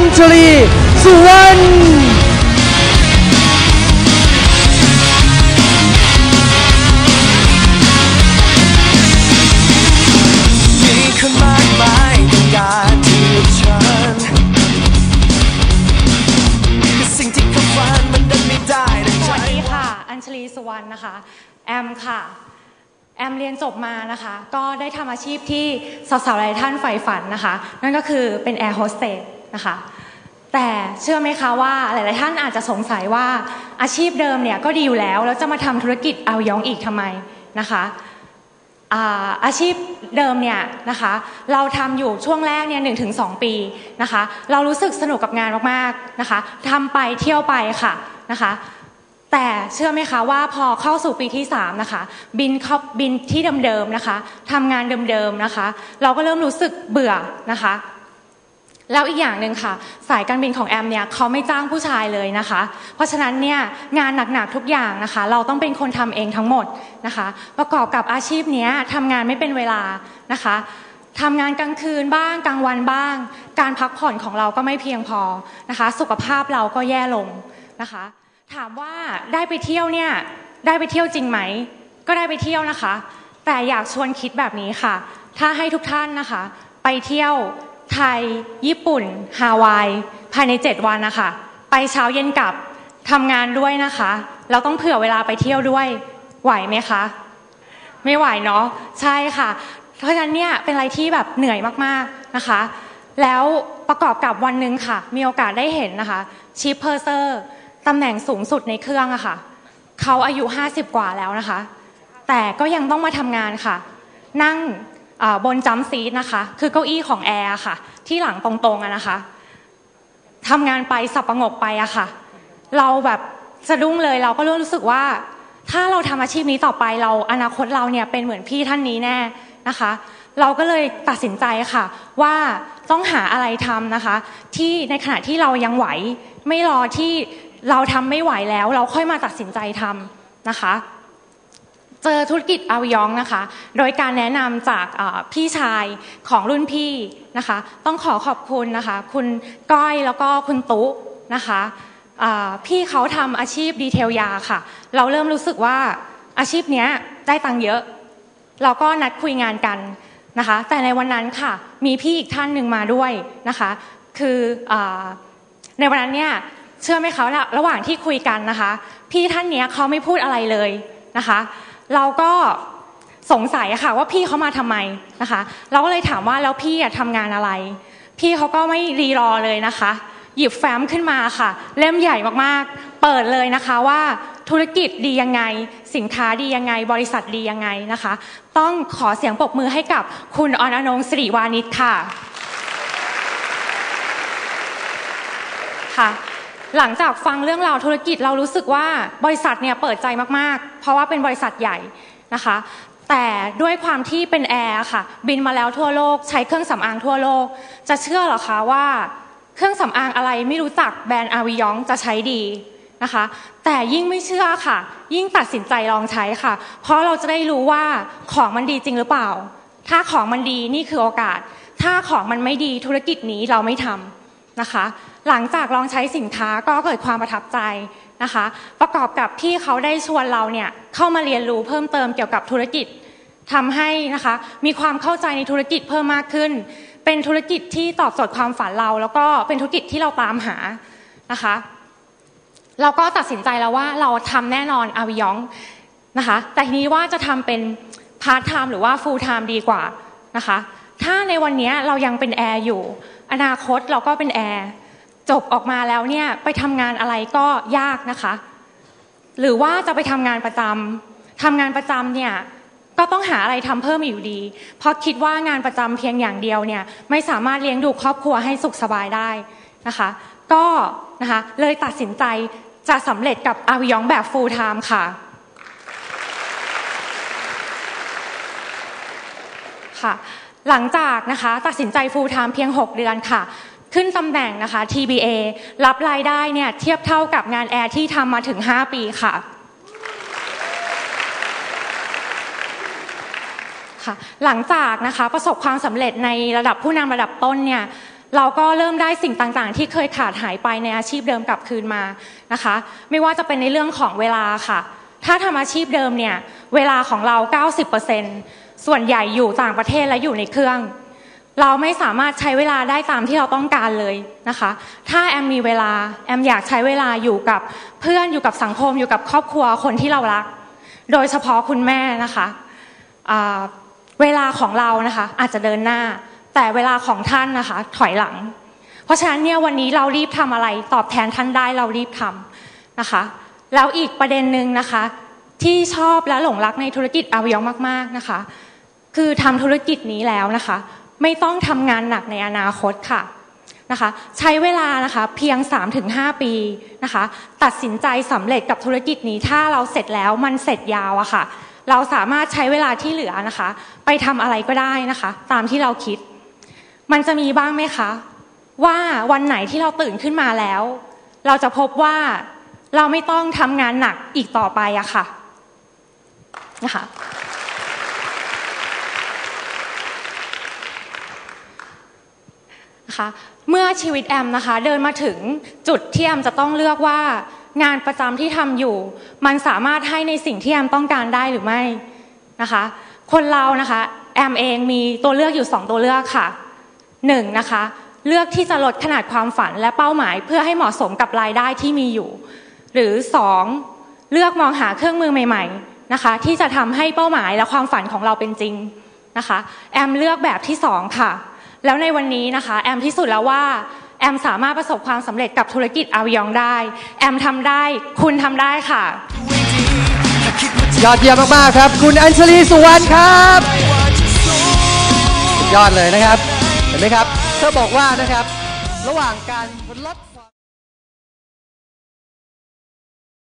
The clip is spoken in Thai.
ญชลีสุวรรณมีคนมากมายต้องการที่ฉันแต่สิ่งที่เขาฝันมันดันไม่ได้ดังสใจ วัสดีค่ะ อัญชลีสุวรรณนะคะ แอมค่ะ แอมเรียนจบมานะคะ ก็ได้ทำอาชีพที่สาวๆหลายท่านใฝ่ฝันนะคะ นั่นก็คือเป็นแอร์โฮสเตสนะคะ แต่เชื่อไหมคะว่าหลายๆท่านอาจจะสงสัยว่าอาชีพเดิมเนี่ยก็ดีอยู่แล้ว แล้วจะมาทำธุรกิจเอายองอีกทำไมนะคะอาอาชีพเดิมเนี่ยนะคะเราทำอยู่ช่วงแรกเนี่ยหถึงสปีนะคะ เรารู้สึกสนุกกับงานมากๆนะคะทำไปเที่ยวไปค่ะนะคะ แต่เชื่อไหมคะว่าพอเข้าสู่ปีที่3นะคะบินเข้าบินที่เดิมๆนะคะทำงานเดิมๆนะคะ เราก็เริ่มรู้สึกเบื่อนะคะแล้วอีกอย่างหนึ่งค่ะ สายการบินของแอมเนี่ยเขาไม่จ้างผู้ชายเลยนะคะ เพราะฉะนั้นเนี่ยงานหนักๆทุกอย่างนะคะ เราต้องเป็นคนทำเองทั้งหมดนะคะ ประกอบกับอาชีพนี้ทำงานไม่เป็นเวลานะคะทำงานกลางคืนบ้างกลางวันบ้าง การพักผ่อนของเราก็ไม่เพียงพอนะคะ สุขภาพเราก็แย่ลงนะคะ ถามว่าได้ไปเที่ยวเนี่ยได้ไปเที่ยวจริงไหม ก็ได้ไปเที่ยวนะคะ แต่อยากชวนคิดแบบนี้ค่ะ ถ้าให้ทุกท่านนะคะ ไปเที่ยวไทย ญี่ปุ่น ฮาวาย ภายใน 7 วันนะคะ ไปเช้าเย็นกลับทำงานด้วยนะคะ เราต้องเผื่อเวลาไปเที่ยวด้วยไหวไหมคะ ไม่ไหวเนาะใช่ค่ะ เพราะฉะนั้นเนี่ยเป็นอะไรที่แบบเหนื่อยมากๆนะคะ แล้วประกอบกับวันหนึ่งค่ะ มีโอกาสได้เห็นนะคะชิปเพอร์เซอร์ ตำแหน่งสูงสุดในเครื่องอะค่ะ เขาอายุ 50 กว่าแล้วนะคะ แต่ก็ยังต้องมาทำงานค่ะ นั่งบนจัมซีทนะคะ คือเก้าอี้ของแอร์ค่ะ ที่หลังตรงๆอะนะคะทำงานไปสับประงกไปอะค่ะ เราแบบสะดุ้งเลยเราก็รู้สึกว่า ถ้าเราทำอาชีพนี้ต่อไปเราอนาคตเราเนี่ยเป็นเหมือนพี่ท่านนี้แน่นะคะ เราก็เลยตัดสินใจค่ะ ว่าต้องหาอะไรทำนะคะ ที่ในขณะที่เรายังไหวไม่รอที่ เราทำไม่ไหวแล้ว เราค่อยมาตัดสินใจทำนะคะ เจอธุรกิจอาวยองนะคะ โดยการแนะนำจากพี่ชายของรุ่นพี่นะคะ ต้องขอขอบคุณนะคะ คุณก้อยแล้วก็คุณตุ๊นะคะพี่เขาทำอาชีพดีเทลยาค่ะ เราเริ่มรู้สึกว่าอาชีพนี้ได้ตังค์เยอะ เราก็นัดคุยงานกันนะคะ แต่ในวันนั้นค่ะ มีพี่อีกท่านหนึ่งมาด้วยนะคะ คืออในวันนั้นเนี่ย เชื่อไหมคะระหว่างที่คุยกันนะคะ พี่ท่านเนี้ยเขาไม่พูดอะไรเลยนะคะ เราก็สงสัยอะค่ะว่าพี่เขามาทำไมนะคะ เราก็เลยถามว่าแล้วพี่อะทำงานอะไร พี่เขาก็ไม่รีรอเลยนะคะ หยิบแฟ้มขึ้นมาค่ะ เล่มใหญ่มากๆ เปิดเลยนะคะว่าธุรกิจดียังไง สินค้าดียังไง บริษัทดียังไงนะคะ ต้องขอเสียงปรบมือให้กับคุณออนอนงสิริวานิชค่ะค่ะ หลังจากฟังเรื่องราวธุรกิจเรารู้สึกว่าบริษัทเนี่ยเปิดใจมากๆ เพราะว่าเป็นบริษัทใหญ่นะคะ แต่ด้วยความที่เป็นแอร์ค่ะ บินมาแล้วทั่วโลก ใช้เครื่องสำอางทั่วโลก จะเชื่อหรอคะว่าเครื่องสำอางอะไรไม่รู้จักแบรนด์อาวิยองจะใช้ดีนะคะ แต่ยิ่งไม่เชื่อค่ะ ยิ่งตัดสินใจลองใช้ค่ะ เพราะเราจะได้รู้ว่าของมันดีจริงหรือเปล่า ถ้าของมันดีนี่คือโอกาส ถ้าของมันไม่ดีธุรกิจนี้เราไม่ทำ นะคะ หลังจากลองใช้สินค้าก็เกิดความประทับใจนะคะ ประกอบกับที่เขาได้ชวนเราเนี่ยเข้ามาเรียนรู้เพิ่มเติมเกี่ยวกับธุรกิจทำให้นะคะมีความเข้าใจในธุรกิจเพิ่มมากขึ้น เป็นธุรกิจที่ตอบโจทย์ความฝันเรา แล้วก็เป็นธุรกิจที่เราตามหานะคะ เราก็ตัดสินใจแล้วว่าเราทำแน่นอนอาวิยองนะคะ แต่ทีนี้ว่าจะทำเป็นพาร์ทไทม์หรือว่าฟูลไทม์ดีกว่านะคะ ถ้าในวันนี้เรายังเป็นแอร์อยู่ อนาคตเราก็เป็นแอร์จบออกมาแล้วเนี่ยไปทำงานอะไรก็ยากนะคะ หรือว่าจะไปทำงานประจำทำงานประจำเนี่ยก็ต้องหาอะไรทำเพิ่มอยู่ดี เพราะคิดว่างานประจำเพียงอย่างเดียวเนี่ยไม่สามารถเลี้ยงดูครอบครัวให้สุขสบายได้นะคะ ก็นะคะเลยตัดสินใจจะสำเร็จกับอาวิยองแบบ full time ค่ะค่ะ หลังจากนะคะตัดสินใจ full time เพียง 6 เดือนค่ะ ขึ้นตำแหน่งนะคะ TBA รับรายได้เนี่ยเทียบเท่ากับงานแอร์ที่ทำมาถึง 5 ปีค่ะค่ะ หลังจากนะคะประสบความสำเร็จในระดับผู้นำระดับต้นเนี่ยเราก็เริ่มได้สิ่งต่างๆ ที่เคยขาดหายไปในอาชีพเดิมกลับคืนมานะคะ ไม่ว่าจะเป็นในเรื่องของเวลาค่ะ ถ้าทำอาชีพเดิมเนี่ยเวลาของเรา 90% ส่วนใหญ่อยู่ต่างประเทศและอยู่ในเครื่อง เราไม่สามารถใช้เวลาได้ตามที่เราต้องการเลยนะคะ ถ้าแอมมีเวลาแอมอยากใช้เวลาอยู่กับเพื่อนอยู่กับสังคมอยู่กับครอบครัวคนที่เรารัก โดยเฉพาะคุณแม่นะคะเวลาของเรานะคะ อาจจะเดินหน้า แต่เวลาของท่านนะคะ ถอยหลัง เพราะฉะนั้นเนี่ยวันนี้เรารีบทำอะไร ตอบแทนท่านได้เรารีบทำนะคะ แล้วอีกประเด็นหนึ่งนะคะ ที่ชอบและหลงรักในธุรกิจอาวยองมาก ๆนะคะ คือทำธุรกิจนี้แล้วนะคะ ไม่ต้องทำงานหนักในอนาคตค่ะนะคะใช้เวลานะคะเพียง 3-5 ปีนะคะตัดสินใจสำเร็จกับธุรกิจนี้ถ้าเราเสร็จแล้วมันเสร็จยาวอะค่ะ เราสามารถใช้เวลาที่เหลือนะคะ ไปทำอะไรก็ได้นะคะ ตามที่เราคิด มันจะมีบ้างไหมคะ ว่าวันไหนที่เราตื่นขึ้นมาแล้ว เราจะพบว่าเราไม่ต้องทำงานหนักอีกต่อไปอะค่ะนะคะ นะคะ เมื่อชีวิตแอมนะคะ เดินมาถึงจุดที่แอมจะต้องเลือกว่างานประจำที่ทำอยู่ มันสามารถให้ในสิ่งที่แอมต้องการได้หรือไม่นะคะ คนเรานะคะแอมเองมีตัวเลือกอยู่ 2 ตัวเลือกค่ะหนึ่งนะคะ เลือกที่จะลดขนาดความฝันและเป้าหมาย เพื่อให้เหมาะสมกับรายได้ที่มีอยู่ หรือ 2 เลือกมองหาเครื่องมือใหม่ ๆนะคะ ที่จะทำให้เป้าหมายและความฝันของเราเป็นจริงนะคะ แอมเลือกแบบที่สองค่ะ แล้วในวันนี้นะคะ แอมพิสูจน์แล้วว่าแอมสามารถประสบความสำเร็จกับธุรกิจอาวองได้ แอมทำได้ คุณทำได้ค่ะ ยอดเยี่ยมมากๆครับ คุณอัญชลีสุวรรณครับยอดเลยนะครับ เห็นไหมครับเธอบอกว่านะครับ ระหว่างการลด